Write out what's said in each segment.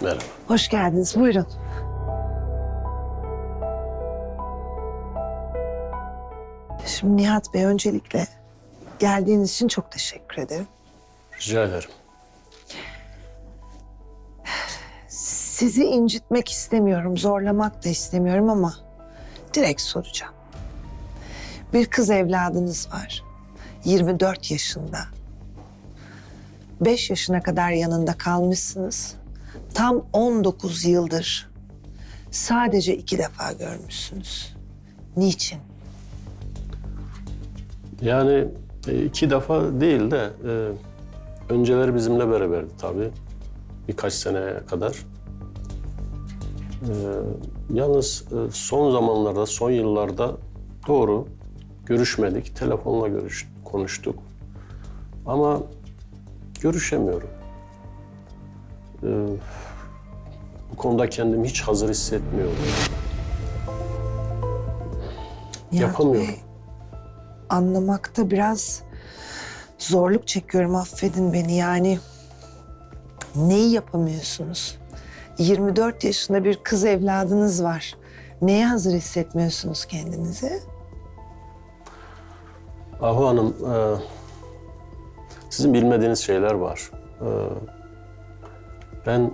Merhaba. Hoş geldiniz. Buyurun. Şimdi Nihat Bey öncelikle geldiğiniz için çok teşekkür ederim. Rica ederim. Sizi incitmek istemiyorum, zorlamak da istemiyorum ama direkt soracağım. Bir kız evladınız var. 24 yaşında. 5 yaşına kadar yanında kalmışsınız. Tam 19 yıldır sadece iki defa görmüşsünüz. Niçin? Yani e, iki defa değil de e, önceleri bizimle beraberdi tabii. Birkaç seneye kadar. E, yalnız e, son zamanlarda, son yıllarda doğru görüşmedik. Telefonla görüş, konuştuk. Ama görüşemiyorum. E, bu konuda kendimi hiç hazır hissetmiyorum. Nihat Yapamıyorum. Bey, anlamakta biraz zorluk çekiyorum. Affedin beni yani. Neyi yapamıyorsunuz? 24 yaşında bir kız evladınız var. Neye hazır hissetmiyorsunuz kendinizi? Ahu Hanım, e, sizin bilmediğiniz şeyler var. E, ben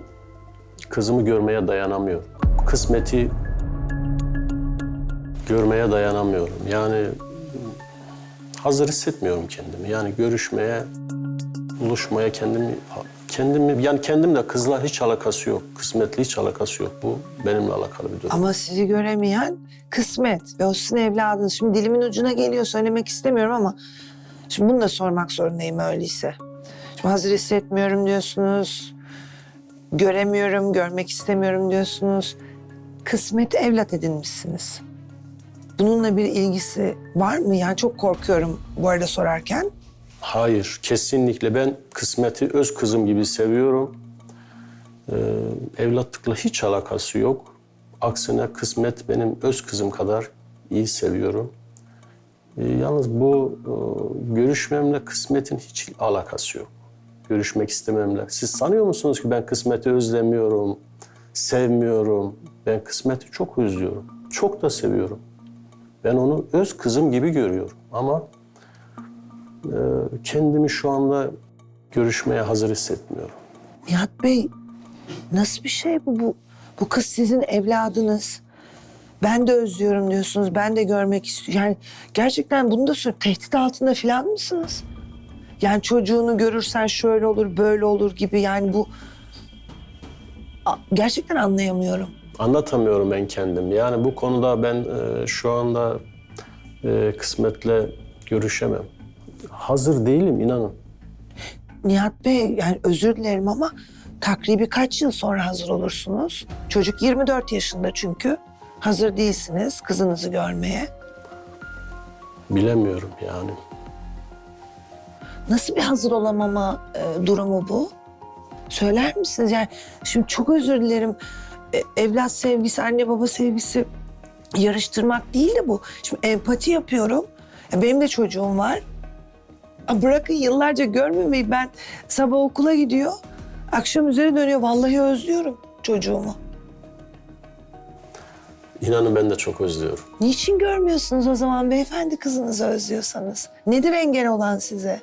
kızımı görmeye dayanamıyorum. Kısmeti görmeye dayanamıyorum. Yani hazır hissetmiyorum kendimi. Yani görüşmeye, buluşmaya kendimi kendimi yani kendimle kızla hiç alakası yok. Kısmetle hiç alakası yok. Bu benimle alakalı bir durum. Ama sizi göremeyen kısmet ve o sizin evladınız. Şimdi dilimin ucuna geliyor söylemek istemiyorum ama şimdi bunu da sormak zorundayım öyleyse. Şimdi hazır hissetmiyorum diyorsunuz. Göremiyorum, görmek istemiyorum diyorsunuz. Kısmeti evlat edinmişsiniz. Bununla bir ilgisi var mı? Yani çok korkuyorum bu arada sorarken. Hayır, kesinlikle ben kısmeti öz kızım gibi seviyorum. Ee, evlatlıkla hiç alakası yok. Aksine kısmet benim öz kızım kadar iyi seviyorum. Ee, yalnız bu e, görüşmemle kısmetin hiç alakası yok. Görüşmek istememle. Siz sanıyor musunuz ki ben kısmeti özlemiyorum, sevmiyorum? Ben kısmeti çok özlüyorum. Çok da seviyorum. Ben onu öz kızım gibi görüyorum. Ama e, kendimi şu anda görüşmeye hazır hissetmiyorum. Nihat Bey nasıl bir şey bu? Bu, bu kız sizin evladınız. Ben de özlüyorum diyorsunuz. Ben de görmek istiyorum. Yani gerçekten bunu da söylüyorum. Tehdit altında falan mısınız? Yani çocuğunu görürsen şöyle olur, böyle olur gibi. Yani bu gerçekten anlayamıyorum. Anlatamıyorum ben kendim. Yani bu konuda ben e, şu anda e, kısmetle görüşemem. Hazır değilim inanın. Nihat Bey yani özür dilerim ama takribi kaç yıl sonra hazır olursunuz? Çocuk 24 yaşında çünkü. Hazır değilsiniz kızınızı görmeye. Bilemiyorum yani. Nasıl bir hazır olamama e, durumu bu? Söyler misiniz? Yani şimdi çok özür dilerim. E, evlat sevgisi, anne baba sevgisi yarıştırmak değil de bu. Şimdi empati yapıyorum. Ya benim de çocuğum var. Ya Bırakın yıllarca görmemeyi ben sabah okula gidiyor. Akşam üzeri dönüyor. Vallahi özlüyorum çocuğumu. İnanın ben de çok özlüyorum. Niçin görmüyorsunuz o zaman beyefendi kızınızı özlüyorsanız? Nedir engel olan size?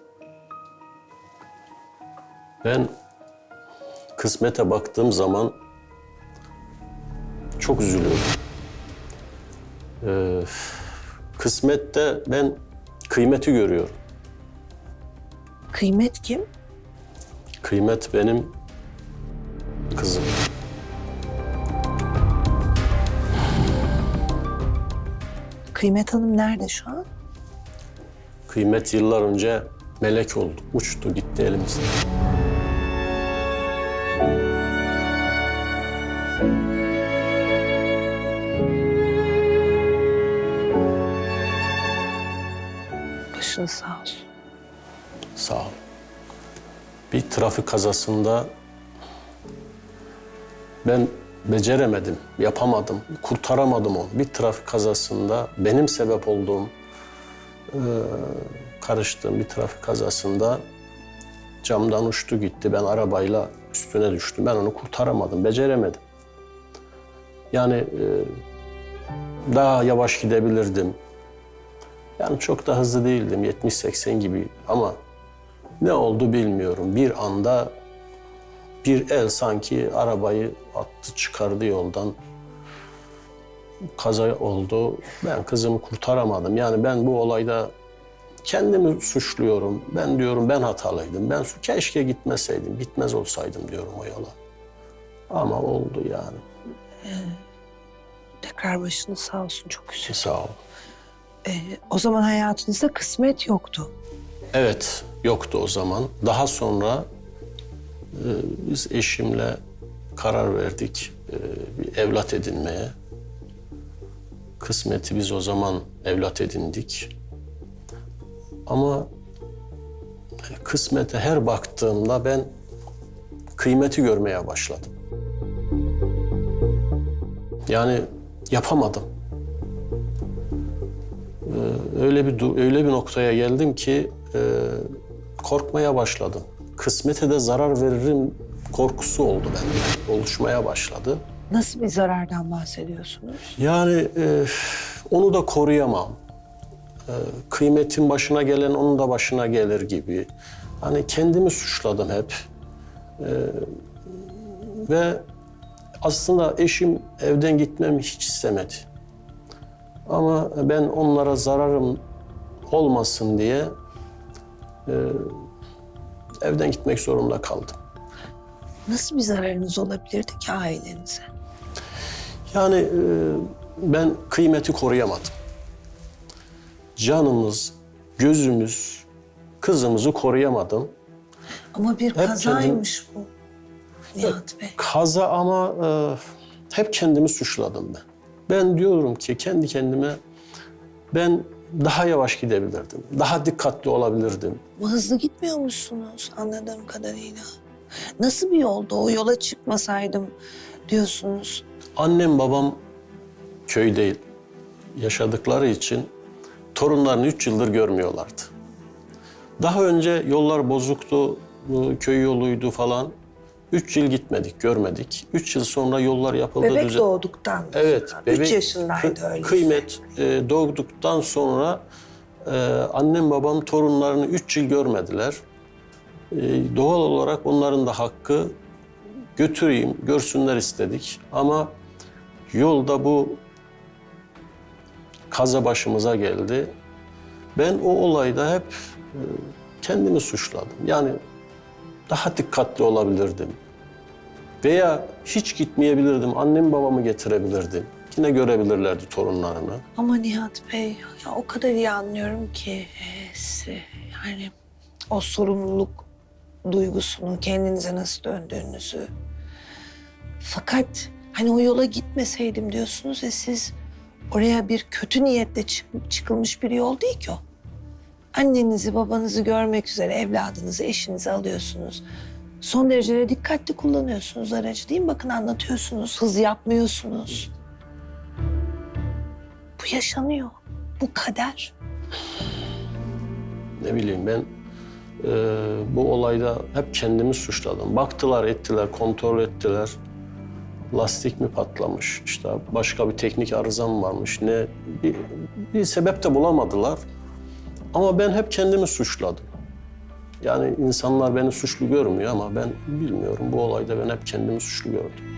Ben kısmete baktığım zaman çok üzülüyorum. Ee, kısmette ben kıymeti görüyorum. Kıymet kim? Kıymet benim kızım. Kıymet Hanım nerede şu an? Kıymet yıllar önce melek oldu. Uçtu gitti elimizden. Başınız sağ olsun. Sağ ol. Bir trafik kazasında ben beceremedim, yapamadım, kurtaramadım onu. Bir trafik kazasında benim sebep olduğum, eee, karıştığım bir trafik kazasında camdan uçtu gitti. Ben arabayla üstüne düştü. Ben onu kurtaramadım, beceremedim. Yani e, daha yavaş gidebilirdim. Yani çok da hızlı değildim, 70-80 gibi ama ne oldu bilmiyorum. Bir anda bir el sanki arabayı attı çıkardı yoldan. Kaza oldu. Ben kızımı kurtaramadım. Yani ben bu olayda kendimi suçluyorum. Ben diyorum ben hatalıydım. Ben su keşke gitmeseydim, gitmez olsaydım diyorum o yola. Ama oldu yani. Tekrar başınız sağ olsun çok üzüldüm. Sağ ol. Ee, o zaman hayatınızda kısmet yoktu. Evet, yoktu o zaman. Daha sonra e, biz eşimle karar verdik e, bir evlat edinmeye. Kısmeti biz o zaman evlat edindik. Ama kısmete her baktığımda ben kıymeti görmeye başladım. Yani yapamadım. Ee, öyle bir öyle bir noktaya geldim ki e, korkmaya başladım. Kısmete de zarar veririm korkusu oldu bende. Oluşmaya başladı. Nasıl bir zarardan bahsediyorsunuz? Yani e, onu da koruyamam. E, kıymetin başına gelen onun da başına gelir gibi. Hani kendimi suçladım hep. E, ve aslında eşim evden gitmemi hiç istemedi. Ama ben onlara zararım olmasın diye e, evden gitmek zorunda kaldım. Nasıl bir zararınız olabilirdi ki ailenize? Yani e, ben kıymeti koruyamadım. Canımız, gözümüz, kızımızı koruyamadım. Ama bir Hep kazaymış bu. Nihat Bey. Kaza ama e, hep kendimi suçladım ben. Ben diyorum ki kendi kendime ben daha yavaş gidebilirdim. Daha dikkatli olabilirdim. Ama hızlı gitmiyor musunuz anladığım kadarıyla? Nasıl bir yolda o yola çıkmasaydım diyorsunuz? Annem babam köyde yaşadıkları için torunlarını üç yıldır görmüyorlardı. Daha önce yollar bozuktu, köy yoluydu falan. Üç yıl gitmedik, görmedik. Üç yıl sonra yollar yapıldı. Bebek düze- doğduktan Evet, sonra. bebek Üç yaşındaydı öyleyse. Kıymet e, doğduktan sonra e, annem babam torunlarını üç yıl görmediler. E, doğal olarak onların da hakkı götüreyim, görsünler istedik. Ama yolda bu kaza başımıza geldi. Ben o olayda hep e, kendimi suçladım. Yani daha dikkatli olabilirdim. Veya hiç gitmeyebilirdim. Annem babamı getirebilirdim. Yine görebilirlerdi torunlarını. Ama Nihat Bey ya o kadar iyi anlıyorum ki e. Yani o sorumluluk duygusunu, kendinize nasıl döndüğünüzü. Fakat hani o yola gitmeseydim diyorsunuz ya siz oraya bir kötü niyetle çık- çıkılmış bir yol değil ki o. Annenizi, babanızı görmek üzere evladınızı, eşinizi alıyorsunuz. Son derece de dikkatli kullanıyorsunuz aracı değil mi? Bakın anlatıyorsunuz, hız yapmıyorsunuz. Bu yaşanıyor. Bu kader. Ne bileyim ben e, bu olayda hep kendimi suçladım. Baktılar, ettiler, kontrol ettiler. Lastik mi patlamış, işte başka bir teknik arıza mı varmış, ne bir, bir sebep de bulamadılar. Ama ben hep kendimi suçladım. Yani insanlar beni suçlu görmüyor ama ben bilmiyorum bu olayda ben hep kendimi suçlu gördüm.